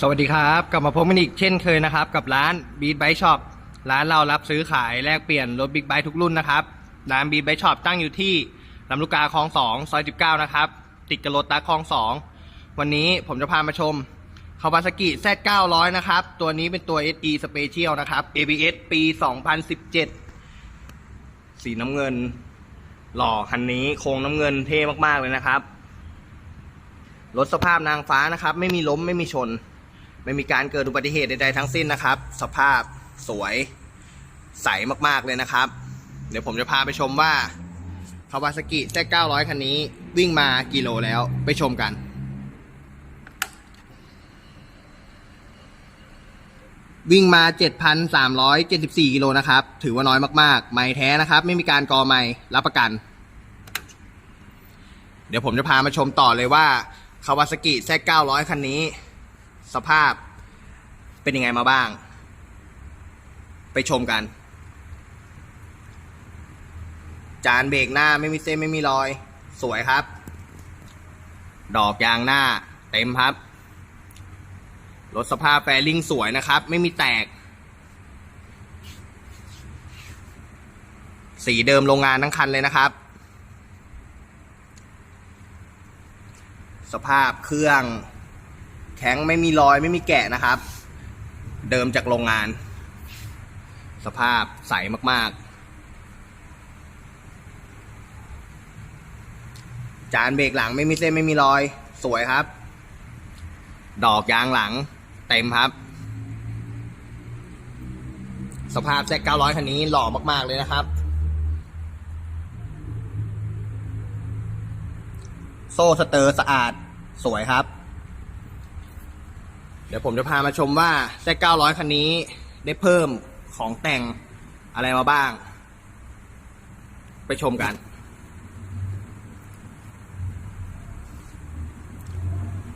สวัสดีครับ กลับมาพบกันอีกเช่นเคยนะครับ กับร้าน Beat Bike Shop ร้านเรารับซื้อขายแลกเปลี่ยนรถบิ๊กไบค์ทุกรุ่นนะครับ ร้าน Beat Bike Shop ตั้งอยู่ที่ลำลูกกาคลอง2ซอย19 นะครับ ติดกับรถตาคลอง2วันนี้ผมจะพามาชมคาวาซากิ Z900 นะครับ ตัวนี้เป็นตัว SE Special นะครับ ABS ปี 2017 สีน้ำเงิน หล่อคันนี้โครงน้ำเงินเท่มากๆเลยนะครับรถสภาพนางฟ้านะครับ ไม่มีล้มไม่มีชน ไม่มีการเกิดอุบัติเหตุใดๆทั้งสิ้นนะครับ สภาพสวยใสมากๆเลยนะครับ เดี๋ยวผมจะพาไปชมว่าคาวาซากิแซ900 คันนี้วิ่งมากี่โลแล้วไปชมกันวิ่งมา 7,374 กิโลนะครับ ถือว่าน้อยมากๆ ไม่แท้นะครับ ไม่มีการกอไม่รับประกัน เดี๋ยวผมจะพามาชมต่อเลยว่าคาวาซากิแซ900 คันนี้ สภาพเป็นยังไงมาบ้าง ไปชมกัน จานเบรกหน้าไม่มีเส้นไม่มีรอย สวยครับ ดอกยางหน้าเต็มครับ รถสภาพแฟลิงสวยนะครับ ไม่มีแตก สีเดิมโรงงานทั้งคันเลยนะครับ สภาพเครื่อง แข็งไม่มีรอยไม่มีแกะนะครับ เดิมจากโรงงาน สภาพใสมากๆ จานเบรกหลังไม่มีเส้นไม่มีรอยสวยครับ ดอกยางหลังเต็มครับ สภาพแจ็ค900 คันนี้หล่อมาก ๆ เลยนะครับ โซ่สเตอร์สะอาดสวยครับ เดี๋ยวผมจะพามาชมว่าแซ900 คันนี้ได้เพิ่มของแต่งอะไรมาบ้าง ไปชมกัน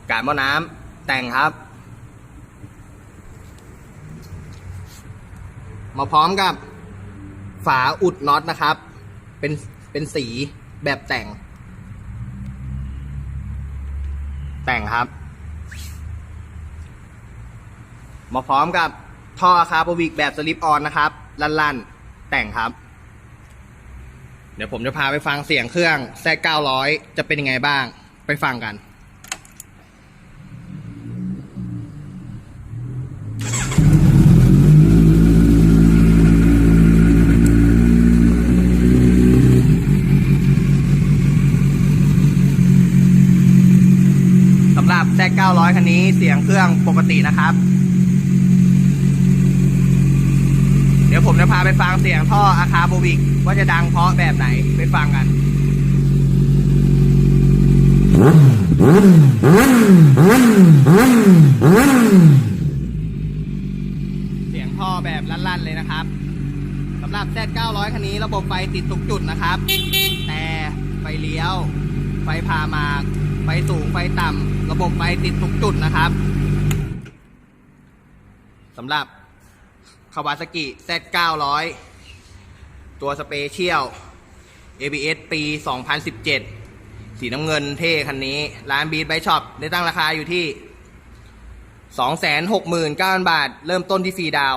การหม้อน้ำแต่งครับ มาพร้อมกับฝาอุดน็อตนะครับ เป็นเป็นสีแบบแต่ง แต่งครับ มาพร้อมกับท่อคาร์บวิกแบบสลิปออนนะครับ ลั่นๆ แต่งครับ เดี๋ยวผมจะพาไปฟังเสียงเครื่องแซ900 จะเป็นยังไงบ้าง ไปฟังกันสำหรับแซ900 คันนี้เสียงเครื่องปกตินะครับ เดี๋ยวผมจะพาไปฟังเสียงท่ออาคาโบวิกว่าจะดังเพราะแบบไหนไปฟังกัน เสียงท่อแบบลั่นๆเลยนะครับสำหรับ Z900 คันนี้ระบบไฟติดทุกจุดนะครับ แต่ไฟเลี้ยว ไฟพามากไฟสูงไฟต่ำระบบไฟติดทุกจุดนะครับสำหรับ คาวาซากิ Z900 ตัวสเปเชียล ABS ปี 2017 สีน้ำเงินเท่คันนี้ ร้านบีทไบช็อปได้ตั้งราคาอยู่ที่ 269,000 บาท เริ่มต้นที่ฟรีดาว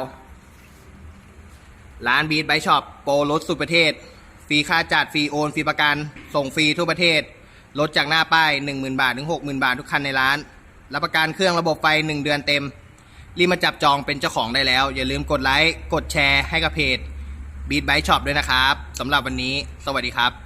ร้านบีทไบช็อปโปรรถสุดประเทศ ฟรีค่าจัดฟรีโอน ฟรีประกัน ส่งฟรีทั่วประเทศ ลดจากหน้าป้าย 10,000 บาท ถึง 60,000 บาททุกคันในร้าน รับประกันเครื่องระบบไฟ 1 เดือนเต็ม รีบมาจับจองเป็นเจ้าของได้แล้ว อย่าลืมกดไลค์ กดแชร์ให้กับเพจบีทไบช็อปด้วยนะครับสำหรับวันนี้ สวัสดีครับ